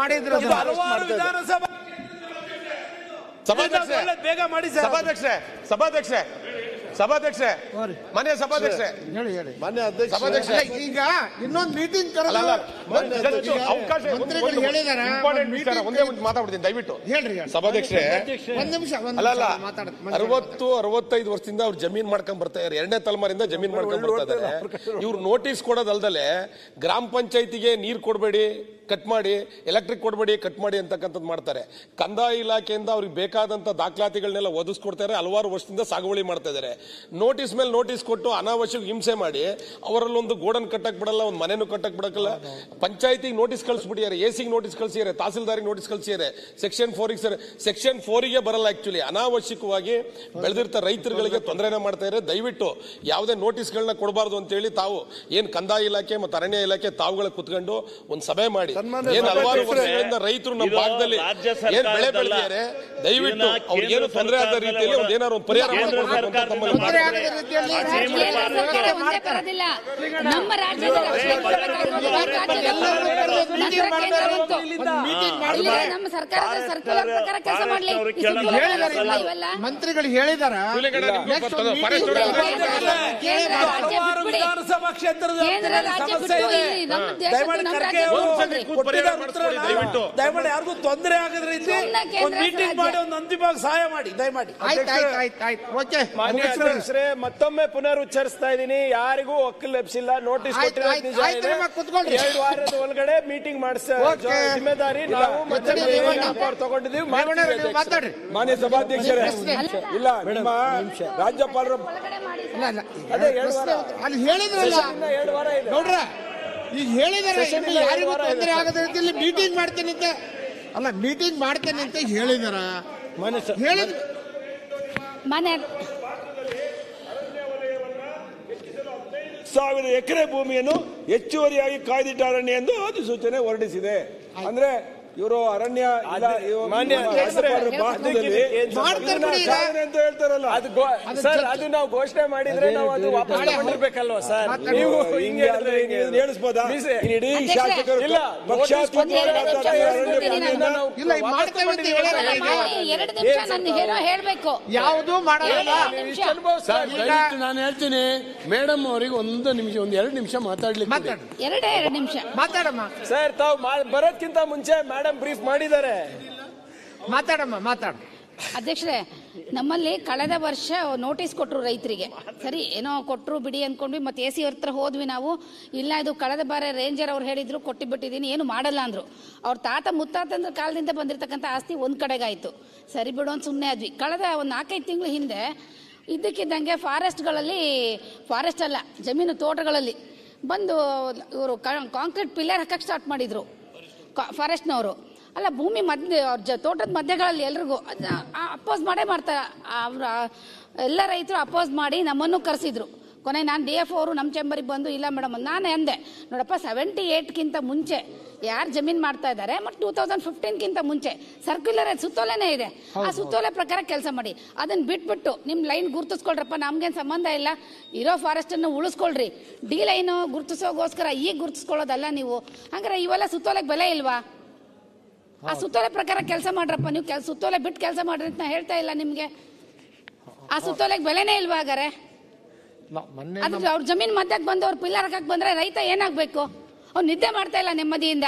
ಮಾಡಿದ್ರು ಇದು ಹಲವಾರು ವಿಧಾನಸಭಾ ಬೇಗ ಮಾಡಿ ಸರ್. ಸಭಾಧ್ಯಕ್ಷೆ ಸಭಾಧ್ಯಕ್ಷೆ ಸಭಾಧ್ಯಕ್ಷೆ ಮನೆ ಸಭಾಧ್ಯಕ್ಷೆ. ಹೇಳಿ ಹೇಳಿ. ಮಾನ್ಯ ಅಧ್ಯಕ್ಷ. ಸಭಾಧ್ಯಕ್ಷ. ಈಗ ಇನ್ನೊಂದು ಮೀಟಿಂಗ್ ಅಧ್ಯಕ್ಷ, ಅವಕಾಶ ಮಂತ್ರಿಗಳು ಒಂದು ಹೇಳಿದಾರ, ಒಂದು ಒಂದೇ ಒಂದು ಮಾತಾಡ್ತೀನಿ ದಯವಿಟ್ಟು. ಹೇಳ್ರಿ ಹೇಳಿ. ಸಭಾಧ್ಯಕ್ಷೆ ಒಂದ್ ನಿಮಿಷ ಅಲ್ಲ ಅರವತ್ತು ಅರವತ್ತೈದು ವರ್ಷದಿಂದ ಅವ್ರು ಜಮೀನ್ ಮಾಡ್ಕೊಂಡ್ ಬರ್ತಾ ಇದ್ದಾರೆ ಎರಡನೇ ತಲೆಮಾರಿಂದ ಜಮೀನ್ ಮಾಡ್ಕೊಂಡ್ ಬರ್ತಾ ಇದ್ದಾರೆ ಇವ್ರು ನೋಟಿಸ್ ಕೊಡೋದಲ್ದಲೆ ಗ್ರಾಮ ಪಂಚಾಯತಿಗೆ ನೀರ್ ಕೊಡಬೇಡಿ. ಕಟ್ ಮಾಡಿ ಎಲೆಕ್ಟ್ರಿಕ್ ಕೊಡಬೇಡಿ ಕಟ್ ಮಾಡಿ ಅಂತಕ್ಕಂಥದ್ದು ಮಾಡ್ತಾರೆ. ಕಂದಾಯ ಇಲಾಖೆಯಿಂದ ಅವ್ರಿಗೆ ಬೇಕಾದಂಥ ದಾಖಲಾತಿಗಳನ್ನೆಲ್ಲ ಒದಗಿಸ್ಕೊಡ್ತಾರೆ, ಹಲವಾರು ವರ್ಷದಿಂದ ಸಾಗುವಳಿ ಮಾಡ್ತಾ ಇದ್ದಾರೆ ನೋಟಿಸ್ ಮೇಲೆ ನೋಟಿಸ್ ಕೊಟ್ಟು ಅನಾವಶ್ಯಕ ಹಿಂಸೆ ಮಾಡಿ, ಅವರಲ್ಲೊಂದು ಗೋಡನ್ ಕಟ್ಟಕ್ ಬಿಡಲ್ಲ, ಒಂದು ಮನೆನೂ ಕಟ್ಟಕ್ಕೆ ಬಿಡಕ್ಕಲ್ಲ. ಪಂಚಾಯತಿಗೆ ನೋಟಿಸ್ ಕಳಿಸ್ಬಿಟ್ಟಿದ್ದಾರೆ ಎ ಸಿಗೆ ನೋಟಿಸ್ ಕಳಿಸಿದ್ದಾರೆ ತಹಸೀಲ್ದಾರಿಗೆ ನೋಟಿಸ್ ಕಳಿಸಿದ್ದಾರೆ ಸೆಕ್ಷನ್ ಫೋರಿಗೆ ಸರ್ ಸೆಕ್ಷನ್ ಫೋರಿಗೆ ಬರಲ್ಲ ಆ್ಯಕ್ಚುಲಿ ಅನಾವಶ್ಯಕವಾಗಿ ಬೆಳೆದಿರ್ತ ರೈತರುಗಳಿಗೆ ತೊಂದರೆನ ಮಾಡ್ತಾ ಇದ್ದಾರೆ ದಯವಿಟ್ಟು ಯಾವುದೇ ನೋಟಿಸ್ಗಳನ್ನ ಕೊಡಬಾರ್ದು ಅಂತೇಳಿ ತಾವು ಏನು ಕಂದಾಯ ಇಲಾಖೆ ಮತ್ತು ಅರಣ್ಯ ಇಲಾಖೆ ತಾವುಗಳ ಕುತ್ಕೊಂಡು ಒಂದು ಸಭೆ ಮಾಡಿ. ಏನ್ ಹಲವಾರು ವರ್ಷಗಳಿಂದ ರೈತರು ನಮ್ಮ ಭಾಗದಲ್ಲಿ ರಾಜ್ಯ ಏನ್ ಬೆಳೆ. ಬೆಳೆದಿದ್ದಾರೆ ದಯವಿಟ್ಟು ಇದನ್ನ ಅವ್ರಿಗೆ ಏನು ಕೇಂದ್ರ ತೊಂದರೆ ಆದ ರೀತಿಯಲ್ಲಿ ಒಂದು ಏನಾದ್ರು ಒಂದು ಪರಿಹಾರ ನಮ್ಮ ರಾಜ್ಯದ ನಮ್ಮ ಸರ್ಕಾರದ ಸರ್ಕ್ಯುಲರ್ ಪ್ರಕಾರ ಕೆಲಸ ಮಾಡ್ಲಿ ಮಂತ್ರಿಗಳು ಹೇಳಿದಾರ ವಿಧಾನಸಭಾ ಕ್ಷೇತ್ರದ ದಯವಿಟ್ಟು. ದಯಮಾಡಿ ಯಾರಿಗೂ ತೊಂದರೆ ಆಗದ ರೀತಿ ಒಂದು ಮೀಟಿಂಗ್. ಮಾಡಿ ಒಂದು ಅಂತಿಮವಾಗಿ ಸಹಾಯ ಮಾಡಿ ದಯಮಾಡಿ. ಆಯ್ತು ಆಯ್ತು ಆಯ್ತು ಆಯ್ತು. ಓಕೆ. ಅಧ್ಯಕ್ಷರೇ ಮತ್ತೊಮ್ಮೆ ಪುನರುಚ್ಚರಿಸ್ತಾ ಇದ್ದೀನಿ. ಯಾರಿಗೂ ಒಕ್ಕಲ್ ಲಭಿಸಿಲ್ಲ. ನೋಟಿಸ್ ಆಯ್ತು, ನಿಜ ಇದೆ. ಎರಡು ವಾರದ ಒಳಗಡೆ ಮೀಟಿಂಗ್ ಮಾಡಿಸ. ಜಿಮ್ಮೆದಾರಿ ನಾವು ಮತ್ತೆ ಎತ್ತಡಿ ತಗೊಂಡಿದ್ದೀವಿ. ಮಾಡ್ತೀವಿ ನೀವು ಮಾತಾಡ್ರಿ. ಮಾನ್ಯ ಸಭಾಧ್ಯಕ್ಷರೇ. ಇಲ್ಲ ನಿಮ್ಮ ರಾಜ್ಯಪಾಲರ. ಅದೇ ಎರಡು ವಾರ. ಅಲ್ಲಿ ಹೇಳಿದ್ರಲ್ಲ. ಇನ್ನ ಎರಡು ವಾರ ಇದೆ. ನೋಡ್ರ ಈಗ ಹೇಳಿದಾರೆ ಇನ್ನು ಯಾರಿಗೂ ತೊಂದರೆ. ಆಗದ ರೀತಿಯಲ್ಲಿ ಮೀಟಿಂಗ್ ಮಾಡ್ತೇನೆ ಅಂತ. ಅಲ್ಲ ಮೀಟಿಂಗ್ ಮಾಡ್ತೇನೆ ಅಂತ ಹೇಳಿದಾರ. ಹೇಳಿದ ಸ- ಹೇಳಿದ್ ಮನೆ ಸಾವಿರ ಎಕರೆ ಭೂಮಿಯನ್ನು ಹೆಚ್ಚುವರಿಯಾಗಿ ಕಾಯ್ದಿಟ್ಟಾರಣ್ಯ ಎಂದು ಅಧಿಸೂಚನೆ ಹೊರಡಿಸಿದೆ. ಅಂದ್ರೆ ಇವರು ಅರಣ್ಯ ಮಾನ್ಯ. ಸಾಧನೆ ಅಂತ ಹೇಳ್ತಾರಲ್ಲ. ಅದು ಸರ್ ಅದು ನಾವು ಘೋಷಣೆ ಮಾಡಿದ್ರೆ ನಾವು ಅದು ವಾಪಸ್ ತಗೊಂಡಿರ್ಬೇಕಲ್ವಾ ಸರ್? ನೀವು ಹಿಂಗೆ ಹೇಳಿದ್ರೆ ಅಂದ್ರೆ ಹಿಂಗೆ ನೀವು ಹೇಳಿಸ್ಬೋದಾ? ಇಡೀ ಶಾಸಕರು ಇಲ್ಲ, ಎರಡು ನಿಮಿಷ ನಾನು. ನಾವು ಇಲ್ಲ. ಎರಡು ನಿಮಿಷ ನನ್ನ ಹೇಳೋ ಹೇಳ್ಬೇಕು. ಯಾವುದು ಮಾಡಲ್ಲ. ನಾನು ಹೇಳ್ತೀನಿ ಮೇಡಮ್ ಅವರಿಗೆ ಒಂದು ನಿಮಿಷ ಒಂದು ಎರಡು ನಿಮಿಷ ಮಾತಾಡ್ಲಿಕ್ಕೆ ಎರಡೇ ಎರಡು ನಿಮಿಷ. ಮಾತಾಡಮ್ಮ. ಸರ್ ತಾವು ಬರೋದ್ಕಿಂತ ಮುಂಚೆ ಮೇಡಮ್ ಬ್ರೀಫ್ ಮಾಡಿದ್ದಾರೆ. ಮಾತಾಡಮ್ಮ ಮಾತಾಡ. ಅಧ್ಯಕ್ಷರೇ ನಮ್ಮಲ್ಲಿ ಕಳೆದ ವರ್ಷ ನೋಟಿಸ್ ಕೊಟ್ಟರು ರೈತರಿಗೆ. ಸರಿ ಏನೋ ಕೊಟ್ಟರು ಬಿಡಿ ಅನ್ಕೊಂಡ್ವಿ ಮತ್ತೆ ಎ ಸಿ ಹತ್ರ ಹೋದ್ವಿ ನಾವು. ಇಲ್ಲ ಇದು ಕಳೆದ ಬಾರಿ ರೇಂಜರ್ ಅವ್ರು ಹೇಳಿದ್ರು ಕೊಟ್ಟಿಬಿಟ್ಟಿದ್ದೀನಿ ಏನು ಮಾಡಲ್ಲ ಅಂದ್ರು. ಅವ್ರ ತಾತ ಮುತ್ತಾತಂದ್ರ ಕಾಲದಿಂದ ಬಂದಿರತಕ್ಕಂಥ ಆಸ್ತಿ ಒಂದು ಕಡೆಗಾಯಿತು. ಸರಿ ಬಿಡು ಅಂತ ಸುಮ್ಮನೆ ಆದ್ವಿ. ಕಳೆದ ಒಂದು ನಾಲ್ಕೈದು ತಿಂಗಳು ಹಿಂದೆ ಇದ್ದಕ್ಕಿದ್ದಂಗೆ ಫಾರೆಸ್ಟ್ಗಳಲ್ಲಿ ಫಾರೆಸ್ಟ್ ಅಲ್ಲ ಜಮೀನು ತೋಟಗಳಲ್ಲಿ ಬಂದು ಇವರು ಕಾಂಕ್ರೀಟ್ ಪಿಲ್ಲರ್ ಹಾಕಕ್ಕೆ ಸ್ಟಾರ್ಟ್ ಮಾಡಿದ್ರು. ಫಾರೆಸ್ಟ್ನವರು. ಅಲ್ಲ, ಭೂಮಿ ಮಧ್ಯೆ, ಅವ್ರ ಜ ತೋಟದ ಮಧ್ಯಗಳಲ್ಲಿ ಎಲ್ರಿಗೂ ಅಪೋಸ್ ಮಾಡೇ ಮಾಡ್ತಾರೆ. ಅವರ ಎಲ್ಲ ರೈತರು ಅಪೋಸ್ ಮಾಡಿ ನಮ್ಮನ್ನು ಕರೆಸಿದ್ರು. ಕೊನೆ ನಾನು ಡಿ ಎಫ್ ಅವರು ನಮ್ಮ ಚೇಂಬರಿಗೆ ಬಂದು ಇಲ್ಲ ಮೇಡಮ್ ನಾನು ಅಂದೆ ನೋಡಪ್ಪ ಸೆವೆಂಟಿ ಏಟ್ಗಿಂತ ಮುಂಚೆ ಯಾರು ಜಮೀನ್ ಮಾಡ್ತಾ ಇದ್ದಾರೆ ಮತ್ತು ಟೂ ತೌಸಂಡ್ ಫಿಫ್ಟೀನ್ಗಿಂತ ಮುಂಚೆ ಸರ್ಕ್ಯುಲರ್ ಸುತ್ತೋಲೆನೇ ಇದೆ. ಆ ಸುತ್ತೋಲೆ ಪ್ರಕಾರ ಕೆಲಸ ಮಾಡಿ. ಅದನ್ನ ಬಿಟ್ಬಿಟ್ಟು ನಿಮ್ಮ ಲೈನ್ ಗುರ್ತಿಸ್ಕೊಳ್ರಪ್ಪ ನಮ್ಗೇನು ಸಂಬಂಧ ಇಲ್ಲ. ಇರೋ ಫಾರೆಸ್ಟನ್ನು ಉಳಿಸ್ಕೊಳ್ರಿ. ಡಿ ಲೈನು ಗುರ್ತಿಸೋಗೋಸ್ಕರ ಈಗ ಗುರ್ತಿಸ್ಕೊಳ್ಳೋದಲ್ಲ ನೀವು. ಹಂಗಾರೆ ಇವೆಲ್ಲ ಸುತ್ತೋಲೆಗೆ ಬೆಲೆ ಇಲ್ವಾ? ಆ ಸುತ್ತೋಲೆ ಪ್ರಕಾರ ಕೆಲಸ ಮಾಡ್ರಪ್ಪ ನೀವು ಸುತ್ತೋಲೆ ಬಿಟ್ಟು ಕೆಲಸ ಮಾಡ್ರಿ ಅಂತ ಹೇಳ್ತಾ ಇಲ್ಲ ನಿಮಗೆ. ಆ ಸುತ್ತೋಲೆಗೆ ಬೆಲೆನೇ ಇಲ್ವಾ ಹಾಗಾರೆ? ಮೊನ್ನೆ ಅದ್ರ ಅವ್ರ ಜಮೀನ್ ಮಧ್ಯಕ್ಕೆ ಬಂದು ಅವ್ರ ಪಿಲ್ಲರ್ ಹಾಕಕ್ ಬಂದ್ರೆ ರೈತ ಏನಾಗ್ಬೇಕು? ಅವ್ನು ನಿದ್ದೆ ಮಾಡ್ತಾ ಇಲ್ಲ ನೆಮ್ಮದಿಯಿಂದ.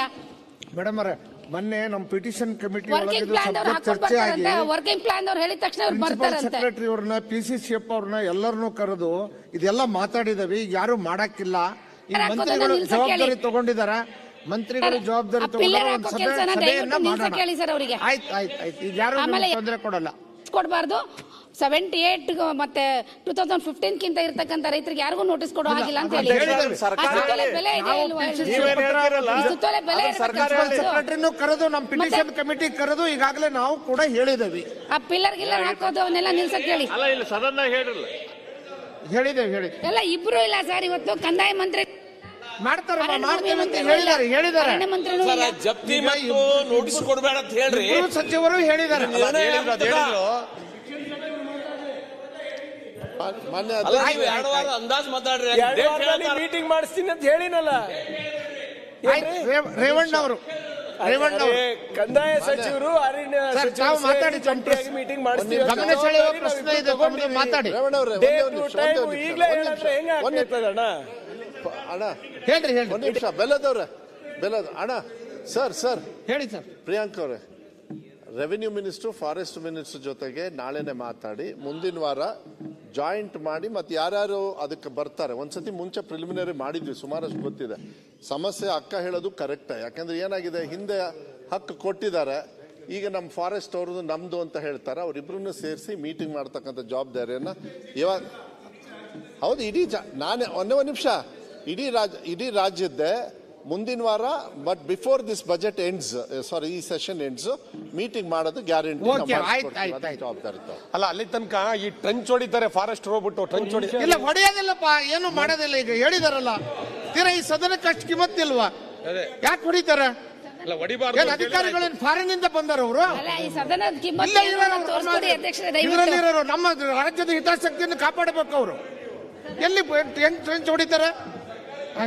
ಮೇಡಮ್ ಅವರೇ ಮೊನ್ನೆ ನಮ್ಮ ಪಿಟಿಷನ್ ಕಮಿಟಿ ವರ್ಕಿಂಗ್ ಪ್ಲಾನ್ ಅವ್ರು ಸಬ್ಜೆಕ್ಟ್ ಹಾಕೊಂಡು ಚರ್ಚೆ ಆಗಿ ಬರ್ತಾರಂತೆ ವರ್ಕಿಂಗ್ ಪ್ಲಾನ್ ಅವ್ರು ಹೇಳಿದ ತಕ್ಷಣ ಅವ್ರು ಪ್ರಿನ್ಸಿಪಲ್ ಬರ್ತಾರಂತೆ. ಸೆಕ್ರೆಟರಿ ಅವ್ರನ್ನ ಪಿ ಸಿ ಸಿ ಎಫ್ ಅವ್ರನ್ನ ಎಲ್ಲರನ್ನೂ ಕರೆದು ಇದೆಲ್ಲ ಮಾತಾಡಿದವಿ ಈಗ ಯಾರು ಮಾಡಕ್ಕಿಲ್ಲ. ಈ ಹಾಕೋದನ್ನ ಮಂತ್ರಿಗಳು ನಿಲ್ಸಕ್ಕೆ ಜವಾಬ್ದಾರಿ ಹೇಳಿ. ತಗೊಂಡಿದಾರ? ಮಂತ್ರಿಗಳು ಜವಾಬ್ದಾರಿ ಆ pillar ತಗೊಂಡು ಒಂದು ಹಾಕೋ ಸಭೆ ಕೆಲ್ಸನ ಸಭೆಯನ್ನ ದಯವಿಟ್ಟು ಮಾಡೋಣ. ನಿಲ್ಸಕ್ಕೆ ಹೇಳಿ ಸರ್ ಅವರಿಗೆ. ಆಯ್ತು ಆಯ್ತು ಆಯ್ತು. ಈಗ ಯಾರು ಆಮೇಲೆ- ತೊಂದರೆ ಕೊಡಲ್ಲ. ಕೊಡಬಾರ್ದು. ಸೆವೆಂಟಿ ಏಟ್ ಮತ್ತೆ ಟೂ ತೌಸಂಡ್ ಫಿಫ್ಟೀನ್ ಕಿಂತ ಇರ್ತಕ್ಕಂಥ ರೈತರಿಗೆ ಯಾರಿಗೂ ನೋಟಿಸ್ ಕೊಡೋ ಹಾಗಿಲ್ಲ ಅಂತ ಹೇಳಿ ಸುತ್ತೋಲೆ ಬೆಲೆ ಇದೆ ಇಲ್ವಾ ಸುತ್ತೋಲೆ ಬೆಲೆ ಸೆಕ್ರೆಟರಿನೂ ಕರೆದು ನಮ್ಮ ಪಿಟಿಷನ್ ಕಮಿಟಿ ಕರೆದು ಈಗಾಗಲೇ ನಾವು ಕೂಡ ಹೇಳಿದೇವಿ ಆ ಪಿಲ್ಲರ್ ಗಿಲ್ಲರ್ ಹಾಕೋದು ಅವನ್ನೆಲ್ಲ ನಿಲ್ಸಕ್ ಹೇಳಿ. ಅಲ್ಲ ಇಲ್ಲ ಸದನ ಹೇಳಿರಲ್ಲ. ಹೇಳಿದ್ದೇವೆ ಹೇಳಿ ಎಲ್ಲ ಇಬ್ರು ಇಲ್ಲ ಸರ್ ಇವತ್ತು. ಕಂದಾಯ ಮಂತ್ರಿ ಮಾಡ್ತಾರೆ ಹೇಳಿದ್ದಾರೆ. ಹೇಳಿದ್ದಾರೆ. ಜಪ್ತಿ ಮತ್ತು ನೋಟಿಸ್ ಕೊಡಬೇಡ ಅಂತ ಹೇಳ್ರಿ. ಸಚಿವರು ಹೇಳಿದ್ದಾರೆ ಅದ್ ಹೇಳಿದ್ರು, ಅದ್ ಹೇಳಿದ್ರು. ಮಾನ್ಯ ಅಂದಾಜ್ ಮಾತಾಡ್ರಿ ಮೀಟಿಂಗ್ ಮಾಡಿಸ್ತೀನಿ ಅಂತ ಹೇಳಿನಲ್ಲ. ರೇವಣ್ಣ ಅವರು. ರೇವಣ್ಣ ಕಂದಾಯ ಸಚಿವರು ಅರಣ್ಯ ಸರ್, ತಾವು ಮಾತಾಡಿ, ಜಂಟಿಯಾಗಿ ಮೀಟಿಂಗ್ ಮಾಡಿಸ್ತೀವಿ ಗಮನ ಸೆಳೆಯುವ ಪ್ರಶ್ನೆ ಇದೆ ಮಾತಾಡಿ. ಈಗ್ಲೇ ಅಣ್ಣ? ಅಣ್ಣ. ಹೇಳ್ರಿ ಹೇಳಿ ಒಂದ್ ನಿಮಿಷ ಬೆಲ್ಲದವ್ರೆ ಬೆಲ್ಲದ ಅಣ್ಣ ಸರ್ ಸರ್. ಹೇಳಿ ಸರ್. ಪ್ರಿಯಾಂಕ್ ಅವರೇ ರೆವಿನ್ಯೂ ಮಿನಿಸ್ಟ್ರು ಫಾರೆಸ್ಟ್ ಮಿನಿಸ್ಟರ್ ಜೊತೆಗೆ ನಾಳೆನೆ ಮಾತಾಡಿ, ಮುಂದಿನ ವಾರ ಜಾಯಿಂಟ್ ಮಾಡಿ ಮತ್ತು ಯಾರ್ಯಾರು ಅದಕ್ಕೆ ಬರ್ತಾರೆ. ಒಂದ್ಸತಿ ಮುಂಚೆ ಪ್ರಿಲಿಮಿನರಿ ಮಾಡಿದ್ವಿ, ಸುಮಾರಷ್ಟು ಗೊತ್ತಿದೆ. ಸಮಸ್ಯೆ ಅಕ್ಕ ಹೇಳೋದು ಕರೆಕ್ಟ್ ಯಾಕಂದ್ರೆ ಏನಾಗಿದೆ, ಹಿಂದೆ ಹಕ್ಕು ಕೊಟ್ಟಿದ್ದಾರೆ. ಈಗ ನಮ್ಮ ಫಾರೆಸ್ಟ್ ಅವ್ರದ್ದು ನಮ್ಮದು ಅಂತ ಹೇಳ್ತಾರೆ. ಅವರಿಬ್ಬರನ್ನು ಸೇರಿಸಿ ಮೀಟಿಂಗ್ ಮಾಡ್ತಕ್ಕಂಥ ಜವಾಬ್ದಾರಿಯನ್ನ ಇವಾಗ ಹೌದು, ಇಡೀ ಜ, ನಾನೇ, ಒಂದೇ ಒಂದು ನಿಮಿಷ. ಇಡೀ ರಾಜ್ಯ ಇಡೀ ರಾಜ್ಯದ್ದೇ ಮುಂದಿನ ವಾರ but before this budget ends sorry ಈ ಸೆಷನ್ ಎಂಡ್ಸ್ ಮೀಟಿಂಗ್ ಮಾಡೋದು ಗ್ಯಾರಂಟಿ ಓಕೆ ಆಯ್ತು, ಆಯ್ತು, ಆಯ್ತು. ಅಲ್ಲ ಅಲ್ಲಿ ತನಕ ಈ ಟ್ರಂಚ್ ಹೊಡಿತಾರೆ ಫಾರೆಸ್ಟ್ ಹೋಗ್ಬಿಟ್ಟು ಟ್ರಂಚ್ ಹೊಡಿ ಇಲ್ಲ ಹೊಡೆಯೋದಿಲ್ಲಪ್ಪ ಏನು ಮಾಡೋದಿಲ್ಲ ಈಗ ಹೇಳಿದಾರಲ್ಲ. ತೀರಾ ಈ ಸದನಕ್ಕೆ ಅಷ್ಟು ಕಿಮ್ಮತ್ತಿಲ್ವಾ ಯಾಕೆ ಹೊಡಿತಾರೆ? ಏನ್ ಅಧಿಕಾರಿಗಳು ಫಾರಿನ್ ಇಂದ ಬಂದಾರ ಅವರು? ಅಲ್ಲ ಈ ಸದನದ ಇಲ್ಲ ಕಿಮ್ಮತ್ತು ಇರೋರು ಅಧ್ಯಕ್ಷರೇ ದಯವಿಟ್ಟು. ಇರೋರು ನಮ್ಮ ರಾಜ್ಯದ ಹಿತಾಸಕ್ತಿಯನ್ನು ಕಾಪಾಡಬೇಕು ಅವರು. ಎಲ್ಲಿ ಹೆಂಗ್ ಟ್ರೆಂಚ್ ಹೊಡಿತಾರೆ?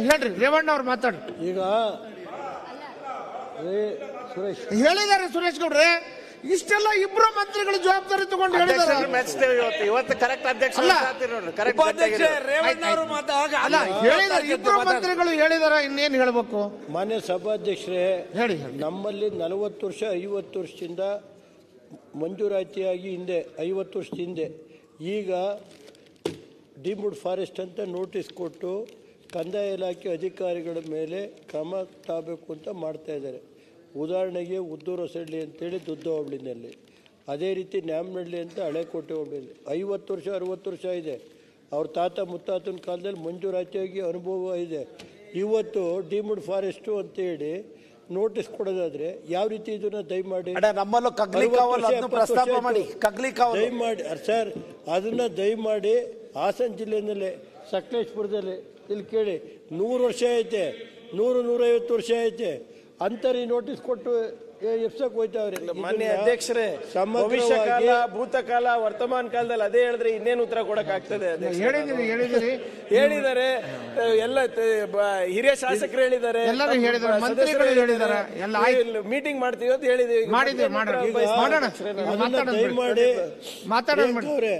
ಹೇಳ್ರಿ ರೇವಣ್ಣ ಅವ್ರು ಮಾತಾಡಿ. ಈಗ ಏ, ಸುರೇಶ್. ಹೇಳಿದ್ದಾರೆ ಸುರೇಶ್ ಗೌಡ್ರೆ ಇಷ್ಟೆಲ್ಲ ಇಬ್ರು ಮಂತ್ರಿಗಳು ಜವಾಬ್ದಾರಿ ತಗೊಂಡು ಹೇಳಿದ್ದಾರೆ ಮೆಚ್ತೇವೆ ಇವತ್ತು. ಇವತ್ತು ಕರೆಕ್ಟ್ ಅಧ್ಯಕ್ಷ ಅಲ್ಲ. ನೋಡ್ರಿ ಕರೆಕ್ಟ್ ಉಪಾಧ್ಯಕ್ಷ ರೇವಣ್ಣ ಅವರು ಮಾತಾಗ ಅಲ್ಲ ಹೇಳಿದ್ದಾರೆ ಇಬ್ರು ಮಂತ್ರಿಗಳು ಹೇಳಿದಾರೆ ಇನ್ನೇನ್ ಹೇಳ್ಬೇಕು? ಮಾನ್ಯ ಸಭಾಧ್ಯಕ್ಷರೇ ಹೇಳಿ ಹೇಳಿ. ನಮ್ಮಲ್ಲಿ ನಲವತ್ತು ವರ್ಷ ಐವತ್ತು ವರ್ಷದಿಂದ ಮಂಜೂರಾತಿಯಾಗಿ ಹಿಂದೆ ಐವತ್ತು ವರ್ಷದ ಹಿಂದೆ. ಈಗ ಡಿಮುಡ್ ಫಾರೆಸ್ಟ್ ಅಂತ ನೋಟಿಸ್ ಕೊಟ್ಟು ಕಂದಾಯ ಇಲಾಖೆ ಅಧಿಕಾರಿಗಳ ಮೇಲೆ ಕ್ರಮ ತಾಬೇಕು ಅಂತ ಮಾಡ್ತಾ ಇದ್ದಾರೆ. ಉದಾಹರಣೆಗೆ ಉದ್ದೂರು ಹೊಸಳ್ಳಿ ಅಂತೇಳಿ ದುದ್ದು ಹೋಬಳಿನಲ್ಲಿ ಅದೇ ರೀತಿ ನ್ಯಾಮನಹಳ್ಳಿ ಅಂತ ಹಳೆಕೋಟೆ ಹೋಬಳಿಯಲ್ಲಿ ಐವತ್ತು ವರ್ಷ ಅರುವತ್ತು ವರ್ಷ ಇದೆ. ಅವ್ರ ತಾತ ಮುತ್ತಾತನ ಕಾಲದಲ್ಲಿ ಮಂಜೂರಾತಿಯಾಗಿ ಅನುಭವ ಇದೆ. ಇವತ್ತು ಡಿಮುಡ್ ಫಾರೆಸ್ಟು ಅಂತೇಳಿ ನೋಟಿಸ್ ಕೊಡೋದಾದ್ರೆ ಯಾವ ರೀತಿ ಇದನ್ನ ದಯಮಾಡಿ? ದಯಮಾಡಿ ಸರ್ ಅದನ್ನ ದಯಮಾಡಿ ಹಾಸನ ಜಿಲ್ಲೆಯಲ್ಲೇ ಸಕಲೇಶ್ಪುರದಲ್ಲಿ ಇಲ್ಲಿ ಕೇಳಿ ನೂರು ವರ್ಷ ಐತೆ ನೂರು ನೂರೈವತ್ತು ವರ್ಷ ಐತೆ. ಅಂತರಿ ನೋಟಿಸ್ ಕೊಟ್ಟು ಎಫ್ಸಕ್ ಹೋಯ್ತಾವ್ರಿ. ಮಾನ್ಯ ಅಧ್ಯಕ್ಷರೇ ಭವಿಷ್ಯ ಕಾಲ ಭೂತಕಾಲ ವರ್ತಮಾನ ಕಾಲದಲ್ಲಿ ಅದೇ ಹೇಳಿದ್ರೆ ಇನ್ನೇನು ಉತ್ತರ ಕೊಡಕ್ ಆಗ್ತದೆ? ಹೇಳಿದಿರಿ ಹೇಳಿದಿರಿ. ಹೇಳಿದ್ದಾರೆ ಎಲ್ಲ ಹಿರಿಯ ಶಾಸಕರು ಹೇಳಿದ್ದಾರೆ ಎಲ್ಲರೂ ತಮ್ಮ ಹೇಳಿದ್ದಾರೆ, ಸದಸ್ಯರು ಮಂತ್ರಿಗಳು ಹೇಳಿದ್ದಾರೆ, ಎಲ್ಲ ಇಲ್ಲಿ ಮೀಟಿಂಗ್ ಮಾಡ್ತೀವಿ ಅಂತ ಹೇಳಿದೀವಿ. ಮಾಡಿದ್ದೀವಿ, ಮಾಡೋಣ. ದಯಮಾಡಿ ಮಾತಾಡೋಣ ಅವ್ರೆ,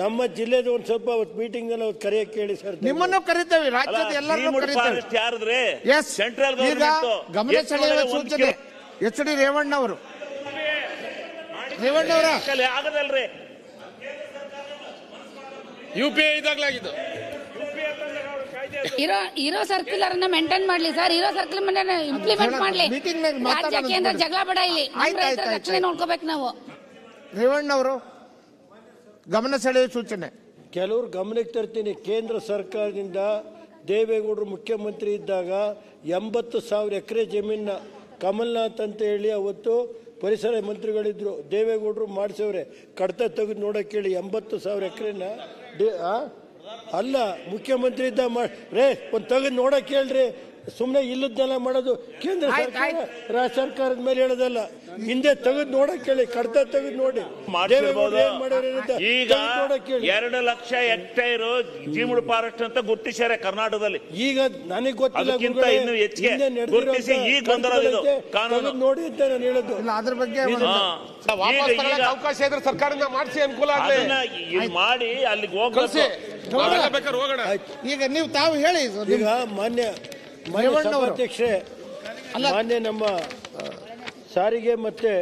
ನಮ್ಮ ಜಿಲ್ಲೆದು ಒಂದು ಸ್ವಲ್ಪ ಅವತ್ತು ಮೀಟಿಂಗ್ ಅಲ್ಲಿ ಅವ್ರು ಕರೆಯಕ್ಕೆ ಕೇಳಿ ಸರ್ ನಿಮ್ಮನ್ನು ಕರಿತೇವೆ ರಾಜ್ಯದ ಎಲ್ಲರನ್ನೂ ಕರಿತೇವೆ. ಯಾರದ್ರಿ? ಎಸ್ ಸೆಂಟ್ರಲ್ ಈಗ ಗಮನ ಸೆಳೆಯುವ ಸೂಚನೆ. ಎಚ್ ಡಿ ರೇವಣ್ಣ ಅವರು. ರೇವಣ್ಣ ಅವರ. ಆಗದಲ್ರಿ. ಯು ಪಿ ಐ ಇದಾಗ್ಲಾಗಿದ್ದು. ಇರೋ ಇರೋ ಸರ್ಕ್ಯುಲರ್ ಅನ್ನ ಮೇಂಟೈನ್ ಮಾಡ್ಲಿ ಸರ್ ಇರೋ ಸರ್ಕ್ಯುಲರ್ ಇಂಪ್ಲಿಮೆಂಟ್ ಮಾಡ್ಲಿ. ಮೀಟಿಂಗ್ ರಾಜ್ಯ ಕೇಂದ್ರ ಜಗಳ ಬೇಡ ಇಲ್ಲಿ. ರಕ್ಷಣೆ ನೋಡ್ಕೋಬೇಕು ನಾವು. ರೇವಣ್ಣ ಅವರು ಗಮನ ಸೆಳೆಯುವ ಸೂಚನೆ. ಕೆಲವರು ಗಮನಕ್ಕೆ ತರ್ತೀನಿ ಕೇಂದ್ರ ಸರ್ಕಾರದಿಂದ ದೇವೇಗೌಡರು ಮುಖ್ಯಮಂತ್ರಿ ಇದ್ದಾಗ ಎಂಬತ್ತು ಸಾವಿರ ಎಕರೆ ಜಮೀನ ಕಮಲ್ನಾಥ್ ಅಂತ ಹೇಳಿ ಅವತ್ತು ಪರಿಸರ ಮಂತ್ರಿಗಳಿದ್ರು. ದೇವೇಗೌಡರು ಮಾಡಿಸವ್ರೆ ಕಡತ ತೆಗೆದು ನೋಡಕ್ಕೆ ಹೇಳಿ ಎಂಬತ್ತು ಸಾವಿರ ಎಕರೆನ ಅಲ್ಲ ಮುಖ್ಯಮಂತ್ರಿ ಇದ್ದ ಮಾಡಿ ರೇ ಒಂದು ತೆಗೆದು ನೋಡಕ್ಕೆ ಹೇಳ್ರಿ. ಸುಮ್ಮನೆ ಇಲ್ಲದ್ದೆಲ್ಲ ಮಾಡೋದು ಕೇಂದ್ರ ಸರ್ಕಾರ ರಾಜ್ಯ ಸರ್ಕಾರದ ಮೇಲೆ ಹೇಳೋದಲ್ಲ. ಹಿಂದೆ ತೆಗೆದು ನೋಡಕ್ ಹೇಳಿ ಕಡತ ತೆಗೆದು ನೋಡಿ. ಈಗ ಎರಡು ಲಕ್ಷ ಹೆಕ್ಟೇರ್ ಜೀಮುಡು ಫಾರೆಸ್ಟ್ ಅಂತ ಗುರ್ತಿಸ್ಯಾರೆ ಕರ್ನಾಟಕದಲ್ಲಿ. ಈಗ ನನಗೆ ಗೊತ್ತಿಲ್ಲ ಇನ್ನೂ ಹೆಚ್ಚಿಗೆ ಗುರುತಿಸಿ ಈಗ ಬಂದಿರೋದು ಇದು ಕಾನೂನು. ನೋಡಿ ಅಂತ ನಾನು ಹೇಳೋದು ಇಲ್ಲ ಅದ್ರ ಬಗ್ಗೆ ಅವಕಾಶ ಇದ್ರೆ ಸರ್ಕಾರದಿಂದ ಮಾಡಿಸಿ ಅನುಕೂಲ ಮಾಡಿ ಅಲ್ಲಿಗೆ ಹೋಗಿ ಈಗ ನೀವು ತಾವು ಹೇಳಿ ಈಗ ಮಾನ್ಯ ಮೈವಣ್ಣ ಅಧ್ಯಕ್ಷೆ ಮಾನ್ಯ ನಮ್ಮ ಸಾರಿಗೆ ಮತ್ತೆ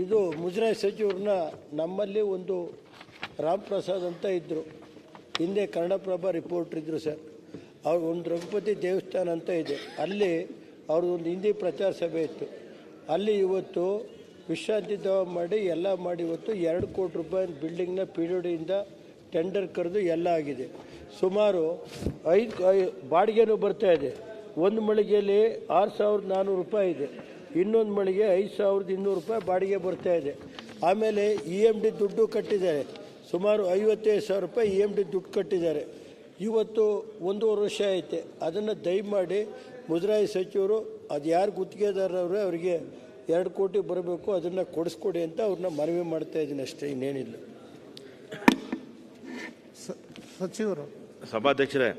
ಇದು ಮುಜರಾಯಿ ಸಚಿವರನ್ನ ನಮ್ಮಲ್ಲಿ ಒಂದು ರಾಮ್ ಪ್ರಸಾದ್ ಅಂತ ಇದ್ದರು ಹಿಂದೆ ಕನ್ನಡಪ್ರಭ ರಿಪೋರ್ಟ್ರ್ ಇದ್ದರು ಸರ್. ಅವ್ರ ಒಂದು ರಘುಪತಿ ದೇವಸ್ಥಾನ ಅಂತ ಇದೆ. ಅಲ್ಲಿ ಅವ್ರದ್ದು ಒಂದು ಹಿಂದಿ ಪ್ರಚಾರ ಸಭೆ ಇತ್ತು. ಅಲ್ಲಿ ಇವತ್ತು ವಿಶ್ರಾಂತಿ ದವ ಮಾಡಿ ಎಲ್ಲ ಮಾಡಿ ಇವತ್ತು ಎರಡು ಕೋಟಿ ರೂಪಾಯಿ ಬಿಲ್ಡಿಂಗ್ನ ಪಿ ಡಿಯಿಂದ ಟೆಂಡರ್ ಕರೆದು ಎಲ್ಲ ಆಗಿದೆ. ಸುಮಾರು ಐದು ಬಾಡಿಗೆನೂ ಬರ್ತಾ ಇದೆ. ಒಂದು ಮಳಿಗೆಯಲ್ಲಿ ಆರು ಸಾವಿರದ ನಾನ್ನೂರು ರೂಪಾಯಿ ಇದೆ. ಇನ್ನೊಂದು ಮಳಿಗೆ ಐದು ಸಾವಿರದ ಇನ್ನೂರು ರೂಪಾಯಿ ಬಾಡಿಗೆ ಬರ್ತಾ ಇದೆ. ಆಮೇಲೆ ಇ ಎಂ ಡಿ ದುಡ್ಡು ಕಟ್ಟಿದ್ದಾರೆ. ಸುಮಾರು ಐವತ್ತೈದು ಸಾವಿರ ರೂಪಾಯಿ ಇ ಎಂ ಡಿ ದುಡ್ಡು ಕಟ್ಟಿದ್ದಾರೆ. ಇವತ್ತು ಒಂದೂವರೆ ವರ್ಷ ಐತೆ. ಅದನ್ನು ದಯಮಾಡಿ ಮುಜರಾಯಿ ಸಚಿವರು ಅದು ಯಾರು ಗುತ್ತಿಗೆದಾರವರೇ ಅವರಿಗೆ ಎರಡು ಕೋಟಿ ಬರಬೇಕು ಅದನ್ನು ಕೊಡಿಸ್ಕೊಡಿ ಅಂತ ಅವ್ರನ್ನ ಮನವಿ ಮಾಡ್ತಾ ಇದ್ದೀನಿ ಅಷ್ಟೇ ಇನ್ನೇನಿಲ್ಲ. ಸಚಿವರು. ಸಭಾಧ್ಯಕ್ಷರೇ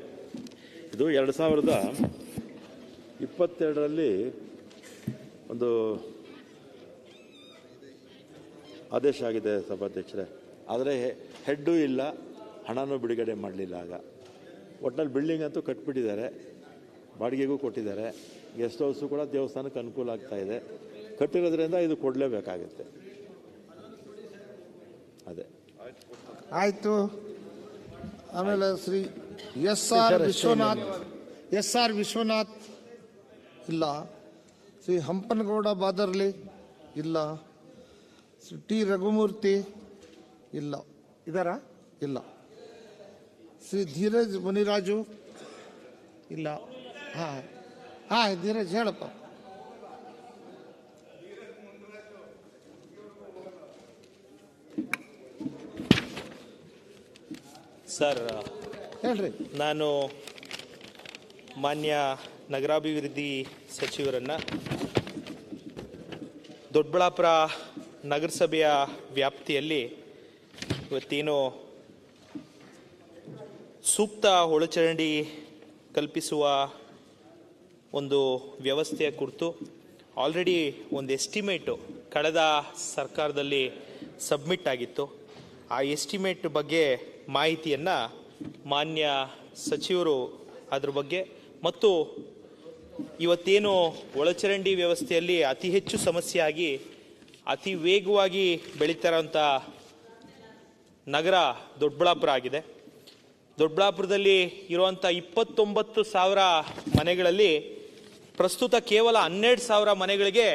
ಇದು ಎರಡು ಸಾವಿರದ ಇಪ್ಪತ್ತೆರಡರಲ್ಲಿ ಒಂದು ಆದೇಶ ಆಗಿದೆ ಸಭಾಧ್ಯಕ್ಷರೇ. ಆದರೆ ಹೆಡ್ಡು ಇಲ್ಲ ಹಣನೂ ಬಿಡುಗಡೆ ಮಾಡಲಿಲ್ಲ ಆಗ. ಒಟ್ಟಿನಲ್ಲಿ ಬಿಲ್ಡಿಂಗ್ ಅಂತೂ ಕಟ್ಬಿಟ್ಟಿದ್ದಾರೆ ಬಾಡಿಗೆಗೂ ಕೊಟ್ಟಿದ್ದಾರೆ ಗೆಸ್ಟ್ ಹೌಸು ಕೂಡ ದೇವಸ್ಥಾನಕ್ಕೆ ಅನುಕೂಲ ಆಗ್ತಾ ಇದೆ. ಕಟ್ಟಿರೋದ್ರಿಂದ ಇದು ಕೊಡಲೇಬೇಕಾಗುತ್ತೆ. ಅದೇ. ಆಯಿತು. ಆಮೇಲೆ Shri S R Vishwanath S R Vishwanath ಇಲ್ಲ. ಶ್ರೀ ಹಂಪನಗೌಡ ಬಾದರ್ಲಿ? ಇಲ್ಲ. ಶ್ರೀ ಟಿ ರಘುಮೂರ್ತಿ? ಇಲ್ಲ. ಇದಾರಾ? ಇಲ್ಲ. ಶ್ರೀ ಧೀರಜ್ ಮುನಿರಾಜು? ಇಲ್ಲ. ಹಾಂ. ಹಾಂ ಧೀರಜ್ ಹೇಳಪ್ಪ. ಸರ್ ಹೇಳ್ರಿ. ನಾನು ಮಾನ್ಯ ನಗರಾಭಿವೃದ್ಧಿ ಸಚಿವರನ್ನು ದೊಡ್ಡಬಳ್ಳಾಪುರ ನಗರಸಭೆಯ ವ್ಯಾಪ್ತಿಯಲ್ಲಿ ಇವತ್ತೇನು ಸೂಕ್ತ ಒಳಚರಂಡಿ ಕಲ್ಪಿಸುವ ಒಂದು ವ್ಯವಸ್ಥೆಯ ಕುರಿತು ಆಲ್ರೆಡಿ ಒಂದು ಎಸ್ಟಿಮೇಟು ಕಳೆದ ಸರ್ಕಾರದಲ್ಲಿ ಸಬ್ಮಿಟ್ ಆಗಿತ್ತು. ಆ ಎಸ್ಟಿಮೇಟ್ ಬಗ್ಗೆ ಮಾಹಿತಿಯನ್ನು ಮಾನ್ಯ ಸಚಿವರು ಅದ್ರ ಬಗ್ಗೆ ಮತ್ತು ಇವತ್ತೇನು ಒಳಚರಂಡಿ ವ್ಯವಸ್ಥೆಯಲ್ಲಿ ಅತಿ ಹೆಚ್ಚು ಸಮಸ್ಯೆ ಆಗಿ ಅತಿ ವೇಗವಾಗಿ ಬೆಳೀತಾ ಇರೋಂಥ ನಗರ ದೊಡ್ಡಬಳ್ಳಾಪುರ ಆಗಿದೆ. ದೊಡ್ಡಬಳ್ಳಾಪುರದಲ್ಲಿ ಇರುವಂಥ ಇಪ್ಪತ್ತೊಂಬತ್ತು ಸಾವಿರ ಮನೆಗಳಲ್ಲಿ ಪ್ರಸ್ತುತ ಕೇವಲ ಹನ್ನೆರಡು ಸಾವಿರ ಮನೆಗಳಿಗೆ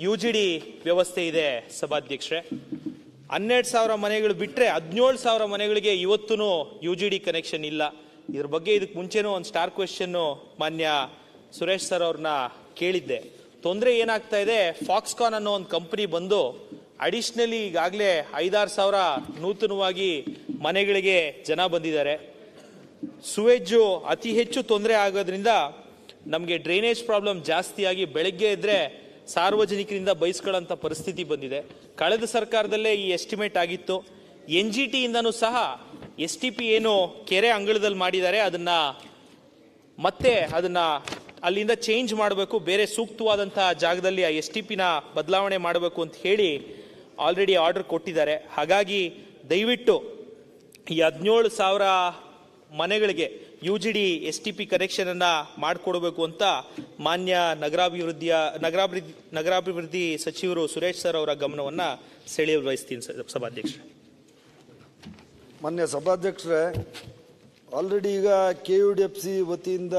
ಯು ಜಿ ಡಿ ವ್ಯವಸ್ಥೆ ಇದೆ ಸಭಾಧ್ಯಕ್ಷರೇ. ಹನ್ನೆರಡು ಸಾವಿರ ಮನೆಗಳು ಬಿಟ್ಟರೆ ಹದಿನೇಳು ಸಾವಿರ ಮನೆಗಳಿಗೆ ಇವತ್ತೂ ಯು ಜಿ ಡಿ ಕನೆಕ್ಷನ್ ಇಲ್ಲ. ಇದ್ರ ಬಗ್ಗೆ ಇದಕ್ಕೆ ಮುಂಚೆನೂ ಒಂದು ಸ್ಟಾರ್ ಕ್ವೆಶನ್ನು ಮಾನ್ಯ ಸುರೇಶ್ ಸರ್ ಅವ್ರನ್ನ ಕೇಳಿದ್ದೆ. ತೊಂದರೆ ಏನಾಗ್ತಾ ಇದೆ? ಫಾಕ್ಸ್ಕಾನ್ ಅನ್ನೋ ಒಂದು ಕಂಪನಿ ಬಂದು ಅಡಿಷ್ನಲಿ ಈಗಾಗಲೇ ಐದಾರು ಸಾವಿರ ನೂತನವಾಗಿ ಮನೆಗಳಿಗೆ ಜನ ಬಂದಿದ್ದಾರೆ. ಸುವೇಜು ಅತಿ ಹೆಚ್ಚು ತೊಂದರೆ ಆಗೋದ್ರಿಂದ ನಮಗೆ ಡ್ರೈನೇಜ್ ಪ್ರಾಬ್ಲಮ್ ಜಾಸ್ತಿಯಾಗಿ ಬೆಳಗ್ಗೆ ಇದ್ದರೆ ಸಾರ್ವಜನಿಕರಿಂದ ಬಯಸ್ಕೊಳ್ಳೋಂಥ ಪರಿಸ್ಥಿತಿ ಬಂದಿದೆ. ಕಳೆದ ಸರ್ಕಾರದಲ್ಲೇ ಈ ಎಸ್ಟಿಮೇಟ್ ಆಗಿತ್ತು. ಎನ್ ಜಿ ಟಿಯಿಂದನೂ ಸಹ ಎಸ್ ಟಿ ಪಿ ಏನು ಕೆರೆ ಅಂಗಳದಲ್ಲಿ ಮಾಡಿದ್ದಾರೆ. ಅದನ್ನ ಮತ್ತೆ ಅದನ್ನ ಅಲ್ಲಿಂದ ಚೇಂಜ್ ಮಾಡಬೇಕು, ಬೇರೆ ಸೂಕ್ತವಾದಂತಹ ಜಾಗದಲ್ಲಿ ಆ ಎಸ್ ಟಿ ಪಿನ ಬದಲಾವಣೆ ಮಾಡಬೇಕು ಅಂತ ಹೇಳಿ ಆಲ್ರೆಡಿ ಆರ್ಡರ್ ಕೊಟ್ಟಿದ್ದಾರೆ. ಹಾಗಾಗಿ ದಯವಿಟ್ಟು ಈ ಹದಿನೇಳು ಸಾವಿರ ಮನೆಗಳಿಗೆ U G D S T P ಕನೆಕ್ಷನನ್ನು ಮಾಡಿಕೊಡ್ಬೇಕು ಅಂತ ಮಾನ್ಯ ನಗರಾಭಿವೃದ್ಧಿಯ, ನಗರಾಭಿವೃದ್ಧಿ ನಗರಾಭಿವೃದ್ಧಿ ಸಚಿವರು ಸುರೇಶ್ ಸರ್ ಅವರ ಗಮನವನ್ನ ಸೆಳೆಯಲು ವಹಿಸ್ತೀನಿ ಸಭಾಧ್ಯಕ್ಷ ಮಾನ್ಯ ಸಭಾಧ್ಯಕ್ಷರೇ ಆಲ್ರೆಡಿ ಈಗ K U D F C ವತಿಯಿಂದ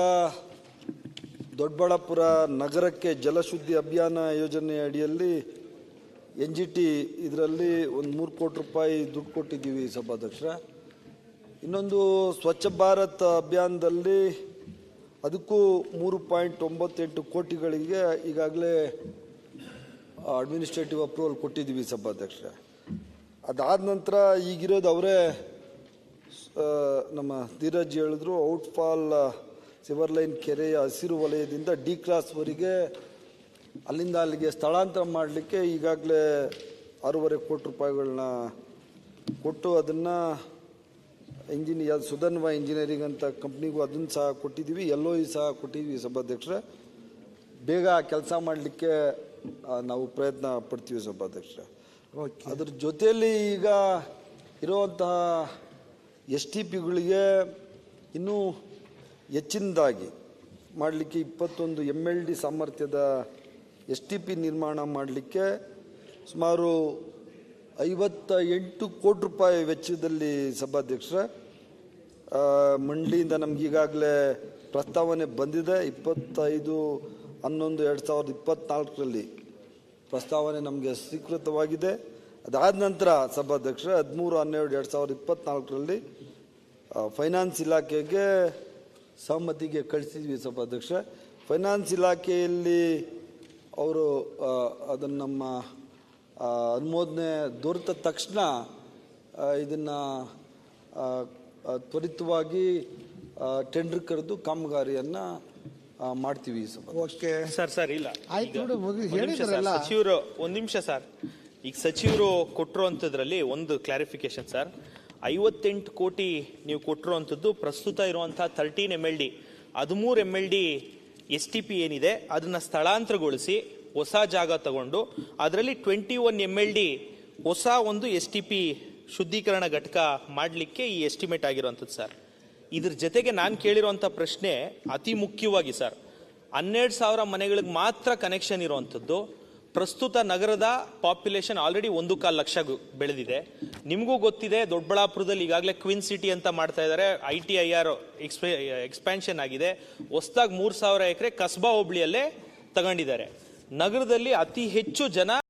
ದೊಡ್ಡಬಳ್ಳಾಪುರ ನಗರಕ್ಕೆ ಜಲಶುದ್ಧಿ ಅಭಿಯಾನ ಯೋಜನೆ ಅಡಿಯಲ್ಲಿ ಎನ್ ಜಿ ಟಿ ಇದರಲ್ಲಿ ಒಂದು ಮೂರು ಕೋಟಿ ರೂಪಾಯಿ ದುಡ್ಡು ಕೊಟ್ಟಿದ್ದೀವಿ ಸಭಾಧ್ಯಕ್ಷರೇ. ಇನ್ನೊಂದು ಸ್ವಚ್ಛ ಭಾರತ್ ಅಭಿಯಾನದಲ್ಲಿ ಅದಕ್ಕೂ ಮೂರು ಪಾಯಿಂಟ್ ಒಂಬತ್ತೆಂಟು ಕೋಟಿಗಳಿಗೆ ಈಗಾಗಲೇ ಅಡ್ಮಿನಿಸ್ಟ್ರೇಟಿವ್ ಅಪ್ರೂವಲ್ ಕೊಟ್ಟಿದ್ದೀವಿ ಸಭಾಧ್ಯಕ್ಷರೇ. ಅದಾದ ನಂತರ ಈಗಿರೋದು ಅವರೇ ನಮ್ಮ ಧೀರಜ್ ಹೇಳಿದ್ರು, ಔಟ್ಫಾಲ್ ಸಿವರ್ ಲೈನ್ ಕೆರೆಯ ಹಸಿರು ವಲಯದಿಂದ ಡಿ ಕ್ರಾಸ್ವರೆಗೆ ಅಲ್ಲಿಂದ ಅಲ್ಲಿಗೆ ಸ್ಥಳಾಂತರ ಮಾಡಲಿಕ್ಕೆ ಈಗಾಗಲೇ ಆರೂವರೆ ಕೋಟಿ ರೂಪಾಯಿಗಳನ್ನ ಕೊಟ್ಟು ಅದನ್ನು ಇಂಜಿನಿಯರ್ ಸುಧನ್ವ ಇಂಜಿನಿಯರಿಂಗ್ ಅಂತ ಕಂಪ್ನಿಗೂ ಅದನ್ನು ಸಹ ಕೊಟ್ಟಿದ್ದೀವಿ. ಎಲ್ಲೋ ಒ ಸಹ ಕೊಟ್ಟಿದ್ದೀವಿ ಸಭಾಧ್ಯಕ್ಷರೇ. ಬೇಗ ಕೆಲಸ ಮಾಡಲಿಕ್ಕೆ ನಾವು ಪ್ರಯತ್ನ ಪಡ್ತೀವಿ ಸಭಾಧ್ಯಕ್ಷರೇ. ಅದ್ರ ಜೊತೆಯಲ್ಲಿ ಈಗ ಇರುವಂತಹ ಎಸ್ ಟಿ ಪಿಗಳಿಗೆ ಇನ್ನೂ ಹೆಚ್ಚಿನದಾಗಿ ಮಾಡಲಿಕ್ಕೆ ಇಪ್ಪತ್ತೊಂದು ಎಂ ಎಲ್ ಡಿ ಸಾಮರ್ಥ್ಯದ ಎಸ್ ಟಿ ಪಿ ನಿರ್ಮಾಣ ಮಾಡಲಿಕ್ಕೆ ಸುಮಾರು ಐವತ್ತ ಎಂಟು ಕೋಟಿ ರೂಪಾಯಿ ವೆಚ್ಚದಲ್ಲಿ ಸಭಾಧ್ಯಕ್ಷರ ಮಂಡಳಿಯಿಂದ ನಮ್ಗೆ ಈಗಾಗಲೇ ಪ್ರಸ್ತಾವನೆ ಬಂದಿದೆ. ಇಪ್ಪತ್ತೈದು ಹನ್ನೊಂದು ಎರಡು ಸಾವಿರದ ಇಪ್ಪತ್ತ್ನಾಲ್ಕರಲ್ಲಿ ಪ್ರಸ್ತಾವನೆ ನಮಗೆ ಸ್ವೀಕೃತವಾಗಿದೆ. ಅದಾದ ನಂತರ ಸಭಾಧ್ಯಕ್ಷರ ಹದಿಮೂರು ಹನ್ನೆರಡು ಎರಡು ಸಾವಿರದ ಇಪ್ಪತ್ತ್ನಾಲ್ಕರಲ್ಲಿ ಫೈನಾನ್ಸ್ ಇಲಾಖೆಗೆ ಸಹಮತಿಗೆ ಕಳಿಸಿದ್ವಿ ಸಭಾಧ್ಯಕ್ಷ ಫೈನಾನ್ಸ್ ಇಲಾಖೆಯಲ್ಲಿ ಅವರು ಅದನ್ನು ನಮ್ಮ ಅನುಮೋದನೆ ದೊರೆತ ತಕ್ಷಣ ಇದನ್ನು ತ್ವರಿತವಾಗಿ ಟೆಂಡರ್ ಕರೆದು ಕಾಮಗಾರಿಯನ್ನು ಮಾಡ್ತೀವಿ ಸಭಾ ಓಕೆ. ಸರ್ ಸರ್ ಇಲ್ಲ. ಸಚಿವರು ಒಂದು ನಿಮಿಷ ಸರ್. ಈಗ ಸಚಿವರು ಕೊಟ್ಟರು ಅಂಥದ್ರಲ್ಲಿ ಒಂದು ಕ್ಲಾರಿಫಿಕೇಶನ್ ಸರ್. ಐವತ್ತೆಂಟು ಕೋಟಿ ನೀವು ಕೊಟ್ಟಿರುವಂಥದ್ದು, ಪ್ರಸ್ತುತ ಇರುವಂಥ ತರ್ಟೀನ್ ಎಂ ಎಲ್ ಡಿ ಹದಿಮೂರು M L D S T P ಏನಿದೆ, ಅದನ್ನು ಸ್ಥಳಾಂತರಗೊಳಿಸಿ ಹೊಸ ಜಾಗ ತಗೊಂಡು, ಅದರಲ್ಲಿ twenty one M L D ಹೊಸ ಒಂದು ಎಸ್ ಟಿ ಪಿ ಶುದ್ಧೀಕರಣ ಘಟಕ ಮಾಡಲಿಕ್ಕೆ ಈ ಎಸ್ಟಿಮೇಟ್ ಆಗಿರುವಂಥದ್ದು, ಸರ್. ಇದ್ರ ಜೊತೆಗೆ ನಾನು ಕೇಳಿರುವಂಥ ಪ್ರಶ್ನೆ ಅತಿ ಮುಖ್ಯವಾಗಿ, ಸರ್, ಹನ್ನೆರಡು ಸಾವಿರ ಮನೆಗಳಿಗೆ ಮಾತ್ರ ಕನೆಕ್ಷನ್ ಇರುವಂಥದ್ದು ಪ್ರಸ್ತುತ ನಗರದ ಪಾಪ್ಯುಲೇಷನ್ ಆಲ್ರೆಡಿ ಒಂದು ಕಾಲು ಲಕ್ಷ ಬೆಳೆದಿದೆ. ನಿಮಗೂ ಗೊತ್ತಿದೆ ದೊಡ್ಡಬಳ್ಳಾಪುರದಲ್ಲಿ ಈಗಾಗಲೇ ಕ್ವಿನ್ ಸಿಟಿ ಅಂತ ಮಾಡ್ತಾ ಇದ್ದಾರೆ. ಐ ಟಿ ಐ ಆರ್ ಎಕ್ಸ್ಪೆ ಎಕ್ಸ್ಪ್ಯಾನ್ಷನ್ ಆಗಿದೆ. ಹೊಸದಾಗಿ ಮೂರು ಸಾವಿರ ಎಕರೆ ಕಸ್ಬಾ ಹೋಬಳಿಯಲ್ಲೇ ತಗೊಂಡಿದ್ದಾರೆ. ನಗರದಲ್ಲಿ ಅತಿ ಹೆಚ್ಚು ಜನ